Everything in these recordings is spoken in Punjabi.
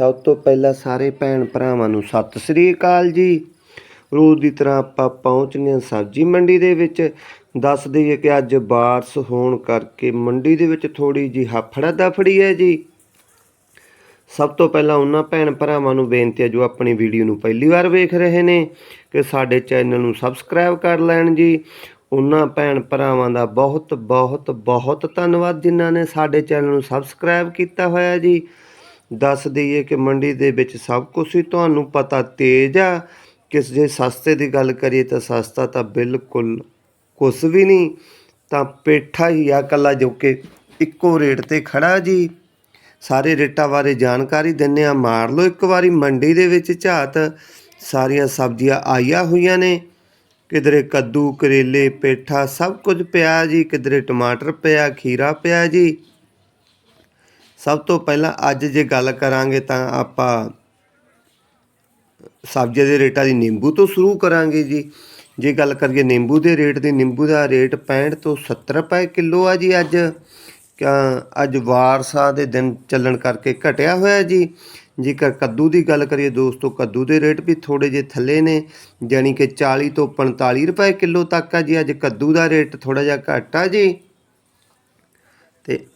ਸਭ ਤੋਂ ਪਹਿਲਾਂ ਸਾਰੇ ਭੈਣ ਭਰਾਵਾਂ ਨੂੰ ਸਤਿ ਸ੍ਰੀ ਅਕਾਲ ਜੀ। ਰੋਜ਼ ਦੀ ਤਰ੍ਹਾਂ ਆਪਾਂ ਪਹੁੰਚਨੇ ਹਾਂ ਸਬਜ਼ੀ ਮੰਡੀ ਦੇ ਵਿੱਚ। ਦੱਸ ਦਈਏ ਕਿ ਅੱਜ ਬਾਰਸ਼ ਹੋਣ ਕਰਕੇ ਮੰਡੀ ਦੇ ਵਿੱਚ ਥੋੜੀ ਜੀ ਹਫੜਾ ਦਫੜੀ ਹੈ ਜੀ। ਸਭ ਤੋਂ ਪਹਿਲਾਂ ਉਹਨਾਂ ਭੈਣ ਭਰਾਵਾਂ ਨੂੰ ਬੇਨਤੀ ਹੈ ਜੋ ਆਪਣੀ ਵੀਡੀਓ ਨੂੰ ਪਹਿਲੀ ਵਾਰ ਵੇਖ ਰਹੇ ਨੇ ਕਿ ਸਾਡੇ ਚੈਨਲ ਨੂੰ ਸਬਸਕ੍ਰਾਈਬ ਕਰ ਲੈਣ ਜੀ। ਉਹਨਾਂ ਭੈਣ ਭਰਾਵਾਂ ਦਾ ਬਹੁਤ ਬਹੁਤ ਬਹੁਤ ਧੰਨਵਾਦ ਜਿਨ੍ਹਾਂ ਨੇ ਸਾਡੇ ਚੈਨਲ ਨੂੰ ਸਬਸਕ੍ਰਾਈਬ ਕੀਤਾ ਹੋਇਆ ਜੀ। ਦੱਸ ਦਈਏ ਕਿ ਮੰਡੀ ਦੇ ਵਿੱਚ ਸਭ ਕੁਝ ਹੀ ਤੁਹਾਨੂੰ ਪਤਾ ਤੇਜ਼ ਆ। ਕਿਸ ਜੇ ਸਸਤੇ ਦੀ ਗੱਲ ਕਰੀਏ ਤਾਂ ਸਸਤਾ ਤਾਂ ਬਿਲਕੁਲ ਕੁਛ ਵੀ ਨਹੀਂ। ਤਾਂ ਪੇਠਾ ਹੀ ਆ ਕੱਲਾ ਜੋ ਕਿ ਇੱਕੋ ਰੇਟ ਤੇ ਖੜਾ ਜੀ। ਸਾਰੇ ਰੇਟਾਂ ਬਾਰੇ ਜਾਣਕਾਰੀ ਦਿੰਨੇ ਆ ਮਾਰ ਲਓ ਇੱਕ ਵਾਰੀ ਮੰਡੀ ਦੇ ਵਿੱਚ ਝਾਤ। ਸਾਰੀਆਂ ਸਬਜ਼ੀਆਂ ਆਈਆਂ ਹੋਈਆਂ ਨੇ। ਕਿਧਰੇ ਕੱਦੂ, ਕਰੇਲੇ, ਪੇਠਾ ਸਭ ਕੁਝ ਪਿਆ ਜੀ। ਕਿਧਰੇ ਟਮਾਟਰ ਪਿਆ, ਖੀਰਾ ਪਿਆ ਜੀ। ਸਭ ਤੋਂ ਪਹਿਲਾਂ ਅੱਜ ਜੇ ਗੱਲ ਕਰਾਂਗੇ ਤਾਂ ਆਪਾਂ ਸਬਜ਼ੀਆਂ ਦੇ ਰੇਟਾਂ ਦੀ ਨਿੰਬੂ ਤੋਂ ਸ਼ੁਰੂ ਕਰਾਂਗੇ ਜੀ। ਜੇ ਗੱਲ ਕਰੀਏ ਨਿੰਬੂ ਦੇ ਰੇਟ ਦੀ, ਨਿੰਬੂ ਦਾ ਰੇਟ 65 ਤੋਂ 70 ਰੁਪਏ ਕਿਲੋ ਆ ਜੀ ਅੱਜ। ਕਿਆ ਅੱਜ ਵਾਰਸਾ ਦੇ ਦਿਨ ਚੱਲਣ ਕਰਕੇ ਘਟਿਆ ਹੋਇਆ ਜੀ। ਜੇਕਰ ਕੱਦੂ ਦੀ ਗੱਲ ਕਰੀਏ ਦੋਸਤੋ, ਕੱਦੂ ਦੇ ਰੇਟ ਵੀ ਥੋੜੇ ਜਿਹੇ ਥੱਲੇ ਨੇ, ਜਾਣੀ ਕਿ 40 ਤੋਂ 45 ਰੁਪਏ ਕਿਲੋ ਤੱਕ ਆ ਜੀ। ਅੱਜ ਕੱਦੂ ਦਾ ਰੇਟ ਥੋੜਾ ਜਿਹਾ ਘੱਟ ਆ ਜੀ। ਤੇ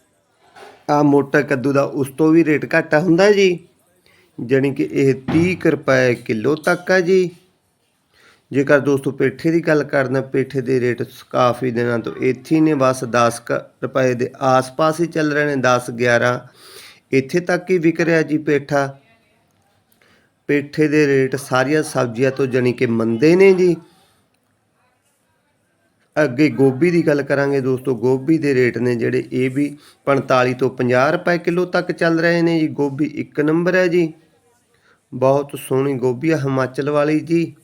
ਆ ਮੋਟਾ ਕੱਦੂ ਦਾ ਉਸ ਤੋਂ ਵੀ ਰੇਟ ਘੱਟ ਹੁੰਦਾ ਜੀ। ਜਾਣੀ ਕਿ ਇਹ 30 ਕੁ ਰੁਪਏ ਕਿਲੋ ਤੱਕ ਆ ਜੀ। ਜੇਕਰ ਦੋਸਤੋ ਪੇਠੇ ਦੀ ਗੱਲ ਕਰਨਾ, ਪੇਠੇ ਦੇ ਰੇਟ ਕਾਫੀ ਦਿਨਾਂ ਤੋਂ ਇੱਥੇ ਨੇ, ਬਸ 10 ਕੁ ਰੁਪਏ ਦੇ ਆਸ-ਪਾਸ ਹੀ ਚੱਲ ਰਹੇ ਨੇ 10 11 ਇੱਥੇ ਤੱਕ ਹੀ ਵਿਕ ਰਿਹਾ ਜੀ ਪੇਠਾ। ਪੇਠੇ ਦੇ ਰੇਟ ਸਾਰੀਆਂ ਸਬਜ਼ੀਆਂ ਤੋਂ ਜਾਣੀ ਕਿ ਮੰਦੇ ਨੇ ਜੀ। ਅੱਗੇ ਗੋਭੀ ਦੀ ਗੱਲ ਕਰਾਂਗੇ ਦੋਸਤੋ, ਗੋਭੀ ਦੇ ਰੇਟ ਨੇ ਜਿਹੜੇ ਇਹ ਵੀ 45 ਤੋਂ 50 ਰੁਪਏ ਕਿਲੋ ਤੱਕ ਚੱਲ ਰਹੇ ਨੇ ਜੀ। ਗੋਭੀ ਇੱਕ ਨੰਬਰ ਹੈ ਜੀ। ਬਹੁਤ ਸੋਹਣੀ ਗੋਭੀ ਆ, ਹਿਮਾਚਲ ਵਾਲੀ ਜੀ।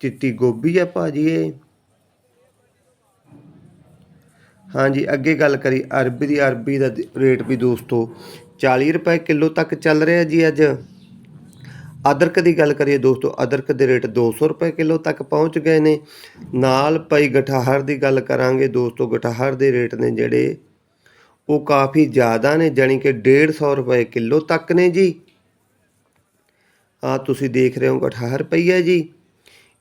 ਚਿੱਟੀ ਗੋਭੀ ਆ ਭਾਜੀ ਇਹ। ਹਾਂਜੀ, ਅੱਗੇ ਗੱਲ ਕਰੀ, ਅਰਬੀ ਦੀ, ਅਰਬੀ ਦਾ ਰੇਟ ਵੀ ਦੋਸਤੋ 40 ਰੁਪਏ ਕਿਲੋ ਤੱਕ ਚੱਲ ਰਿਹਾ ਜੀ ਅੱਜ। ਅਦਰਕ ਦੀ ਗੱਲ ਕਰੀਏ ਦੋਸਤੋ, ਅਦਰਕ ਦੇ ਰੇਟ 200 ਰੁਪਏ ਕਿਲੋ ਤੱਕ ਪਹੁੰਚ ਗਏ ਨੇ। ਨਾਲ ਪਈ ਗਠਾਹਰ ਦੀ ਗੱਲ ਕਰਾਂਗੇ ਦੋਸਤੋ, ਗਠਾਹਰ ਦੇ ਰੇਟ ਨੇ ਜਿਹੜੇ ਉਹ ਕਾਫੀ ਜ਼ਿਆਦਾ ਨੇ, ਜਾਣੀ ਕਿ 150 ਰੁਪਏ ਕਿਲੋ ਤੱਕ ਨੇ ਜੀ। ਆ ਤੁਸੀਂ ਦੇਖ ਰਹੇ ਹੋ ਗਠਾਹਰ ਪਈ ਹੈ ਜੀ।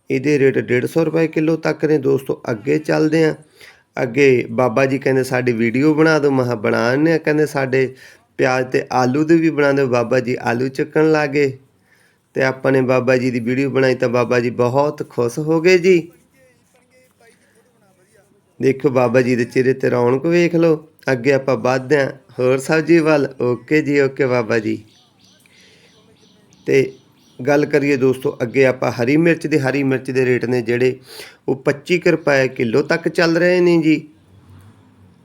ਇਹਦੇ ਰੇਟ 150 ਰੁਪਏ ਕਿਲੋ ਤੱਕ ਨੇ ਦੋਸਤੋ, ਅੱਗੇ ਚੱਲਦੇ ਆ ਅੱਗੇ ਬਾਬਾ ਜੀ ਕਹਿੰਦੇ ਸਾਡੀ ਵੀਡੀਓ ਬਣਾ ਦਿਓ, ਮਹਾ ਬਣਾਉਣੇ ਆ ਕਹਿੰਦੇ ਸਾਡੇ ਪਿਆਜ਼ ਤੇ ਆਲੂ ਦੇ ਵੀ ਬਣਾ ਦਿਓ। ਬਾਬਾ ਜੀ ਆਲੂ ਚੱਕਣ ਲੱਗੇ ਤੇ ਆਪਾਂ ਨੇ ਬਾਬਾ ਜੀ ਦੀ ਵੀਡੀਓ ਬਣਾਈ ਤਾਂ ਬਾਬਾ ਜੀ ਬਹੁਤ ਖੁਸ਼ ਹੋ ਗਏ ਜੀ। ਦੇਖੋ ਬਾਬਾ ਜੀ ਦੇ ਚਿਹਰੇ ਤੇ ਰੌਣਕ ਵੇਖ ਲਓ। ਅੱਗੇ ਆਪਾਂ ਵੱਧਦੇ ਹਾਂ। ਹੋਰ ਸਬਜ਼ੀ ਵੱਲ। ਓਕੇ ਜੀ, ਓਕੇ ਬਾਬਾ ਜੀ। ਤੇ ਗੱਲ ਕਰੀਏ ਦੋਸਤੋ, ਅੱਗੇ ਆਪਾਂ ਹਰੀ ਮਿਰਚ ਦੇ। ਹਰੀ ਮਿਰਚ ਦੇ ਰੇਟ ਨੇ ਜਿਹੜੇ ਉਹ 25 ਕੁ ਰੁਪਏ ਕਿਲੋ ਤੱਕ ਚੱਲ ਰਹੇ ਨੇ ਜੀ।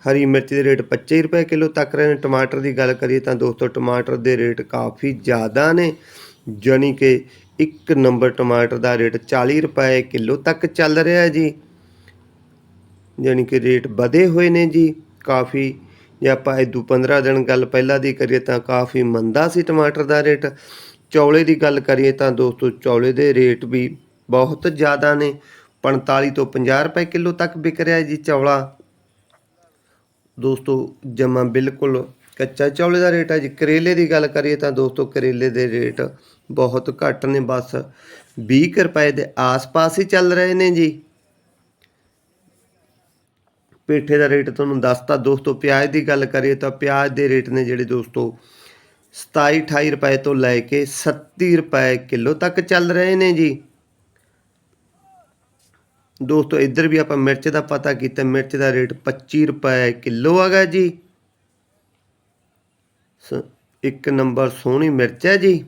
ਹਰੀ ਮਿਰਚ ਦੇ ਰੇਟ 25 ਰੁਪਏ ਕਿਲੋ ਤੱਕ ਰਹੇ ਨੇ। ਟਮਾਟਰ ਦੀ ਗੱਲ ਕਰੀਏ ਤਾਂ ਦੋਸਤੋ, ਟਮਾਟਰ ਦੇ ਰੇਟ ਕਾਫੀ ਜ਼ਿਆਦਾ ਨੇ। ਜਾਣੀ ਕਿ ਇੱਕ ਨੰਬਰ ਟਮਾਟਰ ਦਾ ਰੇਟ 40 ਰੁਪਏ ਕਿਲੋ ਤੱਕ ਚੱਲ ਰਿਹਾ ਜੀ। ਜਾਣੀ ਕਿ ਰੇਟ ਵਧੇ ਹੋਏ ਨੇ ਜੀ। ਕਾਫੀ, ਜੇ ਆਪਾਂ ਇਹ ਇਦੋਂ 15 ਦਿਨ ਗੱਲ ਪਹਿਲਾਂ ਦੀ ਕਰੀਏ ਤਾਂ ਕਾਫੀ ਮੰਦਾ ਸੀ ਟਮਾਟਰ ਦਾ ਰੇਟ। ਚੌਲੇ ਦੀ ਗੱਲ ਕਰੀਏ ਤਾਂ ਦੋਸਤੋ ਚੌਲੇ ਦੇ ਰੇਟ ਵੀ ਬਹੁਤ ਜ਼ਿਆਦਾ ਨੇ। 45 ਤੋਂ 50 ਰੁਪਏ ਕਿਲੋ ਤੱਕ ਵਿਕ ਰਿਹਾ ਜੀ ਚੌਲਾ। ਦੋਸਤੋ ਜਮਾ ਬਿਲਕੁਲ ਕੱਚਾ ਚੌਲੇ ਦਾ ਰੇਟ ਹੈ ਜੀ। ਕਰੇਲੇ ਦੀ ਗੱਲ ਕਰੀਏ ਤਾਂ ਦੋਸਤੋ, ਕਰੇਲੇ ਦੇ ਰੇਟ ਬਹੁਤ ਘੱਟ ਨੇ। ਬਸ 20 ਕੁ ਰੁਪਏ ਦੇ ਆਸ-ਪਾਸ ਹੀ ਚੱਲ ਰਹੇ ਨੇ ਜੀ। ਪੇਠੇ ਦਾ ਰੇਟ ਤੁਹਾਨੂੰ ਦੱਸਤਾ। ਦੋਸਤੋ, ਪਿਆਜ਼ ਦੀ ਗੱਲ ਕਰੀਏ ਤਾਂ ਪਿਆਜ਼ ਦੇ ਰੇਟ ਨੇ ਜਿਹੜੇ ਦੋਸਤੋ 27 28 ਰੁਪਏ ਤੋਂ ਲੈ ਕੇ 30 ਰੁਪਏ ਕਿਲੋ ਤੱਕ ਚੱਲ ਰਹੇ ਨੇ ਜੀ। ਦੋਸਤੋ, ਇੱਧਰ ਵੀ ਆਪਾਂ ਮਿਰਚ ਦਾ ਪਤਾ ਕੀਤਾ। ਮਿਰਚ ਦਾ ਰੇਟ 25 ਰੁਪਏ ਕਿਲੋ ਹੈਗਾ ਜੀ। ਇੱਕ ਨੰਬਰ ਸੋਹਣੀ ਮਿਰਚ ਹੈ ਜੀ।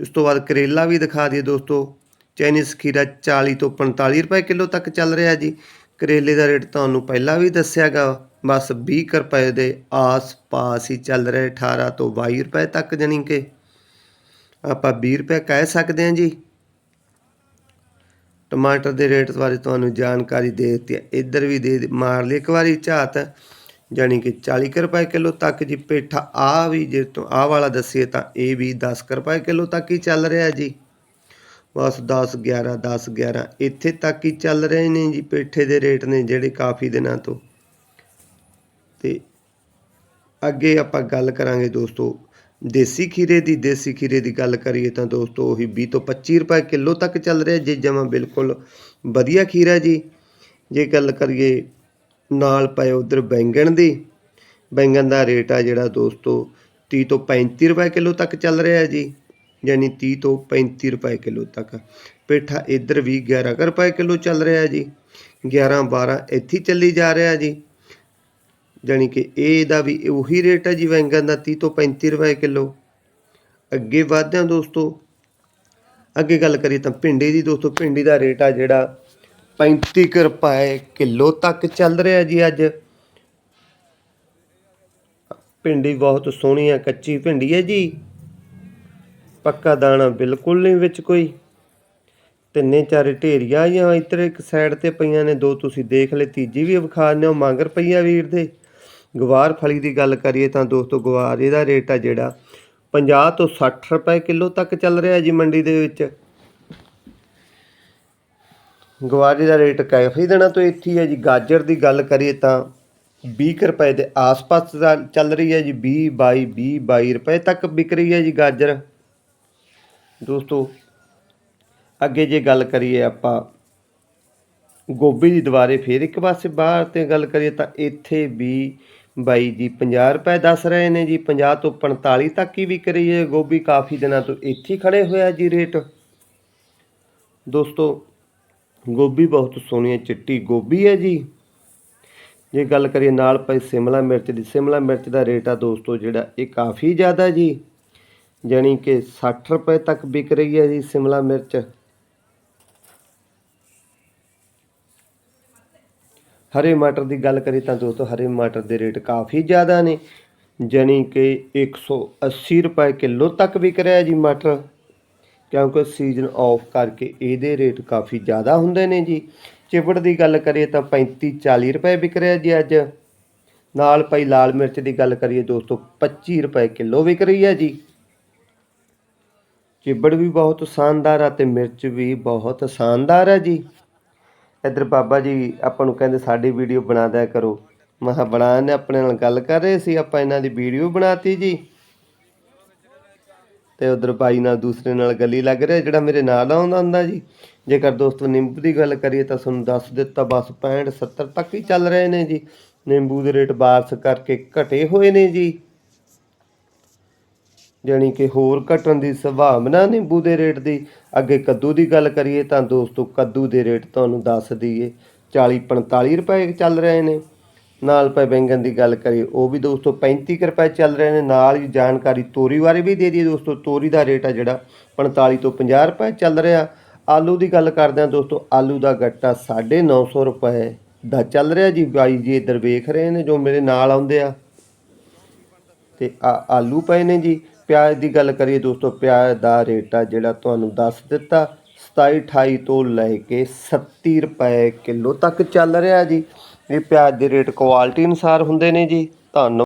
ਉਸ ਤੋਂ ਬਾਅਦ ਕਰੇਲਾ ਵੀ ਦਿਖਾ ਦਈਏ ਦੋਸਤੋ। ਚਾਈਨੀਜ਼ ਖੀਰਾ 40 ਤੋਂ 45 ਰੁਪਏ ਕਿਲੋ ਤੱਕ ਚੱਲ ਰਿਹਾ ਜੀ। ਕਰੇਲੇ ਦਾ ਰੇਟ ਤੁਹਾਨੂੰ ਪਹਿਲਾਂ ਵੀ ਦੱਸਿਆਗਾ। ਬਸ 20 ਕੁ ਰੁਪਏ ਦੇ ਆਸ-ਪਾਸ ਹੀ ਚੱਲ ਰਿਹਾ 18 ਤੋਂ 22 ਰੁਪਏ ਤੱਕ ਜਾਣੀ ਕਿ। ਆਪਾਂ 20 ਰੁਪਏ ਕਹਿ ਸਕਦੇ ਹਾਂ ਜੀ। ਟਮਾਟਰ ਦੇ ਰੇਟ ਬਾਰੇ ਤੁਹਾਨੂੰ ਜਾਣਕਾਰੀ ਦੇ ਦਿੱਤੀ ਹੈ ਇੱਧਰ ਵੀ ਦੇ ਮਾਰ ਲਈ ਇੱਕ ਵਾਰੀ ਝਾਤ। ਜਾਣੀ ਕਿ 40 ਕੁ ਰੁਪਏ ਕਿਲੋ ਤੱਕ ਜੀ ਪੇਠਾ ਆ ਵੀ ਜੇ ਤੋਂ ਆਹ ਵਾਲਾ ਦੱਸੀਏ ਤਾਂ ਇਹ ਵੀ 10 ਕੁ ਰੁਪਏ ਕਿਲੋ ਤੱਕ ਹੀ ਚੱਲ ਰਿਹਾ ਜੀ। ਬਸ 10 11 10 11 ਇੱਥੇ ਤੱਕ ਹੀ ਚੱਲ ਰਹੇ ਨੇ ਜੀ ਪੇਠੇ ਦੇ ਰੇਟ ਨੇ ਜਿਹੜੇ ਕਾਫੀ ਦਿਨਾਂ ਤੋਂ। ਤੇ ਅੱਗੇ ਆਪਾਂ ਗੱਲ ਕਰਾਂਗੇ ਦੋਸਤੋ, ਦੇਸੀ ਖੀਰੇ ਦੀ, ਦੇਸੀ ਖੀਰੇ ਦੀ ਗੱਲ ਕਰੀਏ ਤਾਂ ਦੋਸਤੋ ਉਹੀ 20 ਤੋਂ 25 ਰੁਪਏ ਕਿਲੋ ਤੱਕ ਚੱਲ ਰਿਹਾ ਜੇ ਜਮਾ ਬਿਲਕੁਲ ਵਧੀਆ ਖੀਰਾ ਜੀ। ਜੇ ਗੱਲ ਕਰੀਏ ਨਾਲ ਪਏ ਉਧਰ ਬੈਂਗਣ ਦੀ। ਬੈਂਗਣ ਦਾ ਰੇਟ ਆ ਜਿਹੜਾ ਦੋਸਤੋ 30 ਤੋਂ 35 ਰੁਪਏ ਕਿਲੋ ਤੱਕ ਚੱਲ ਰਿਹਾ ਜੀ। ਯਾਨੀ 30 ਤੋਂ 35 ਰੁਪਏ ਕਿਲੋ ਤੱਕ। ਪੇਠਾ ਇੱਧਰ ਵੀ 11 ਕੁ ਰੁਪਏ ਕਿਲੋ ਚੱਲ ਰਿਹਾ ਜੀ। 11 12 ਇੱਥੇ ਚੱਲੀ ਜਾ ਰਿਹਾ ਜੀ। ਜਾਣੀ ਕਿ ਇਹਦਾ ਵੀ ਉਹੀ ਰੇਟ ਹੈ ਜੀ ਬੈਂਗਣ ਦਾ 30 ਤੋਂ 35 ਰੁਪਏ ਕਿਲੋ। ਅੱਗੇ ਵਧਦੇ ਹਾਂ ਦੋਸਤੋ। ਅੱਗੇ ਗੱਲ ਕਰੀਏ ਤਾਂ ਭਿੰਡੀ ਦੀ ਦੋਸਤੋ, ਭਿੰਡੀ ਦਾ ਰੇਟ ਆ ਜਿਹੜਾ 35 ਕੁ ਰੁਪਏ ਕਿਲੋ ਤੱਕ ਚੱਲ ਰਿਹਾ ਜੀ ਅੱਜ। ਭਿੰਡੀ ਬਹੁਤ ਸੋਹਣੀ ਹੈ ਕੱਚੀ ਭਿੰਡੀ ਹੈ ਜੀ। ਪੱਕਾ ਦਾਣਾ ਬਿਲਕੁਲ ਨਹੀਂ ਵਿੱਚ ਕੋਈ। ਤਿੰਨੇ ਚਾਰੇ ਢੇਰੀਆਂ ਜਾਂ ਇੱਧਰ, ਇੱਕ ਸਾਈਡ ਤੇ ਪਈਆਂ ਨੇ, ਦੋ ਤੁਸੀਂ ਦੇਖ ਲੈ ਤੀਜੀ ਵੀ ਵਿਖਾਣੇ ਹੋ, ਮੰਗਰ ਪਈਆ ਵੀਰ ਦੇ। ਗਵਾਰ ਫਲੀ ਦੀ ਗੱਲ ਕਰੀਏ ਤਾਂ ਦੋਸਤੋ, ਗਵਾਰ ਇਹਦਾ ਰੇਟ ਆ ਜਿਹੜਾ 50 ਤੋਂ 60 ਰੁਪਏ ਕਿਲੋ ਤੱਕ ਚੱਲ ਰਿਹਾ ਜੀ ਮੰਡੀ ਦੇ ਵਿੱਚ। ਗਵਾਰੀ ਦਾ ਰੇਟ ਕਾਫੀ ਦਿਨਾਂ ਤੋਂ ਇੱਥੇ ਹੀ ਹੈ ਜੀ। ਗਾਜਰ ਦੀ ਗੱਲ ਕਰੀਏ ਤਾਂ 20 ਕੁ ਰੁਪਏ ਦੇ ਆਸ-ਪਾਸ ਚੱਲ ਰਹੀ ਹੈ ਜੀ। 20 22 20 22 ਰੁਪਏ ਤੱਕ ਵਿਕ ਰਹੀ ਹੈ ਜੀ ਗਾਜਰ। ਦੋਸਤੋ, ਅੱਗੇ ਜੇ ਗੱਲ ਕਰੀਏ ਆਪਾਂ, ਗੋਭੀ ਦੀ ਦੁਬਾਰੇ ਫੇਰ ਇੱਕ ਪਾਸੇ ਬਾਹਰ ਤੇ ਗੱਲ ਕਰੀਏ ਤਾਂ ਇੱਥੇ ਵੀ ਬਾਈ ਜੀ 50 ਰੁਪਏ ਦੱਸ ਰਹੇ ਨੇ ਜੀ। 50 ਤੋਂ 45 ਤੱਕ ਹੀ ਵਿਕ ਰਹੀ ਹੈ ਗੋਭੀ। ਕਾਫੀ ਦਿਨਾਂ ਤੋਂ ਇੱਥੇ ਹੀ ਖੜੇ ਹੋਇਆ ਜੀ ਰੇਟ। ਦੋਸਤੋ ਗੋਭੀ ਬਹੁਤ ਸੋਹਣੀ ਹੈ, ਚਿੱਟੀ ਗੋਭੀ ਹੈ ਜੀ। ਜੇ ਗੱਲ ਕਰੀਏ ਨਾਲ ਪਈ ਸਿਮਲਾ ਮਿਰਚ ਦੀ, ਸਿਮਲਾ ਮਿਰਚ ਦਾ ਰੇਟ ਆ ਦੋਸਤੋ ਜਿਹੜਾ ਇਹ ਕਾਫੀ ਜ਼ਿਆਦਾ ਜੀ। ਜਾਣੀ ਕਿ 60 ਰੁਪਏ ਤੱਕ ਵਿਕ ਰਹੀ ਹੈ ਜੀ ਸਿਮਲਾ ਮਿਰਚ। ਹਰੇ ਮਟਰ ਦੀ ਗੱਲ ਕਰੀ ਤਾਂ ਦੋਸਤੋ ਹਰੇ ਮਟਰ ਦੇ ਰੇਟ ਕਾਫੀ ਜ਼ਿਆਦਾ ਨੇ। ਜਾਣੀ ਕਿ 180 ਰੁਪਏ ਕਿਲੋ ਤੱਕ ਵਿਕ ਰਿਹਾ ਜੀ ਮਟਰ। ਕਿਉਂਕਿ ਸੀਜ਼ਨ ਆਫ ਕਰਕੇ ਇਹਦੇ ਰੇਟ ਕਾਫੀ ਜ਼ਿਆਦਾ ਹੁੰਦੇ ਨੇ ਜੀ। ਚਿਪੜ ਦੀ ਗੱਲ ਕਰੀਏ ਤਾਂ 35 40 ਰੁਪਏ ਵਿਕ ਰਿਹਾ ਜੀ ਅੱਜ। ਨਾਲ ਪਈ ਲਾਲ ਮਿਰਚ ਦੀ ਗੱਲ ਕਰੀਏ ਦੋਸਤੋ 25 ਰੁਪਏ ਕਿਲੋ ਵਿਕ ਰਹੀ ਹੈ ਜੀ। ਚਿਬੜ ਵੀ ਬਹੁਤ ਸ਼ਾਨਦਾਰ ਆ ਤੇ ਮਿਰਚ ਵੀ ਬਹੁਤ ਸ਼ਾਨਦਾਰ ਹੈ ਜੀ। ਇੱਧਰ ਬਾਬਾ ਜੀ, ਆਪਾਂ ਨੂੰ ਕਹਿੰਦੇ ਸਾਡੀ ਵੀਡੀਓ ਬਣਾ ਦਿਆ ਕਰੋ। ਮੈਂ ਕਿਹਾ ਬਣਾ ਨੇ ਆਪਣੇ ਨਾਲ ਗੱਲ ਕਰ ਰਹੇ ਸੀ, ਆਪਾਂ ਇਹਨਾਂ ਦੀ ਵੀਡੀਓ ਬਣਾਤੀ ਜੀ। ਤੇ ਉਧਰ ਬਾਈ ਨਾਲ ਦੂਸਰੇ ਨਾਲ ਗਲੀ ਲੱਗ ਰਿਹਾ, ਜਿਹੜਾ ਮੇਰੇ ਨਾਲ ਆਉਂਦਾ ਹੁੰਦਾ ਜੀ। ਜੇਕਰ ਦੋਸਤੋ ਨਿੰਬੂ ਦੀ ਗੱਲ ਕਰੀਏ ਤਾਂ ਤੁਹਾਨੂੰ ਦੱਸ ਦਿੱਤਾ, ਬਸ 65 70 ਤੱਕ ਹੀ ਚੱਲ ਰਹੇ ਨੇ ਜੀ। ਨਿੰਬੂ ਦੇ ਰੇਟ ਬਾਰਸ ਕਰਕੇ ਘਟੇ ਹੋਏ ਨੇ ਜੀ। ਜਾਣੀ ਕਿ ਹੋਰ ਘਟਣ ਦੀ ਸੰਭਾਵਨਾ ਨਿੰਬੂ ਦੇ ਰੇਟ ਦੀ। ਅੱਗੇ ਕੱਦੂ ਦੀ ਗੱਲ ਕਰੀਏ ਤਾਂ ਦੋਸਤੋ, ਕੱਦੂ ਦੇ ਰੇਟ ਤੁਹਾਨੂੰ ਦੱਸ ਦਈਏ 40 45 ਰੁਪਏ ਚੱਲ ਰਹੇ ਨੇ। ਨਾਲ ਪਏ ਬੈਂਗਣ ਦੀ ਗੱਲ ਕਰੀਏ, ਉਹ ਵੀ ਦੋਸਤੋ 35 ਕੁ ਰੁਪਏ ਚੱਲ ਰਹੇ ਨੇ, ਨਾਲ ਹੀ ਜਾਣਕਾਰੀ ਤੋਰੀ ਬਾਰੇ ਵੀ ਦੇ ਦਈਏ ਦੋਸਤੋ, ਤੋਰੀ ਦਾ ਰੇਟ ਆ ਜਿਹੜਾ 45 ਤੋਂ 50 ਰੁਪਏ ਚੱਲ ਰਿਹਾ। ਆਲੂ ਦੀ ਗੱਲ ਕਰਦੇ ਹਾਂ ਦੋਸਤੋ, ਆਲੂ ਦਾ ਗੱਟਾ 950 ਰੁਪਏ ਦਾ ਚੱਲ ਰਿਹਾ ਜੀ। ਬਾਈ ਜੀ ਇੱਧਰ ਵੇਖ ਰਹੇ ਨੇ, ਜੋ ਮੇਰੇ ਨਾਲ ਆਉਂਦੇ ਆ। ਤੇ ਆ ਆਲੂ ਪਏ ਨੇ ਜੀ। ਪਿਆਜ਼ ਦੀ ਗੱਲ ਕਰੀਏ ਦੋਸਤੋ, ਪਿਆਜ਼ ਦਾ ਰੇਟ ਆ ਜਿਹੜਾ ਤੁਹਾਨੂੰ ਦੱਸ ਦਿੱਤਾ 27 28 ਤੋਂ ਲੈ ਕੇ 37 ਰੁਪਏ ਕਿਲੋ ਤੱਕ ਚੱਲ ਰਿਹਾ ਜੀ। ਇਹ ਪਿਆਜ਼ ਦੇ ਰੇਟ ਕੁਆਲਿਟੀ ਅਨੁਸਾਰ ਹੁੰਦੇ ਨੇ ਜੀ। ਧੰਨਵਾਦ।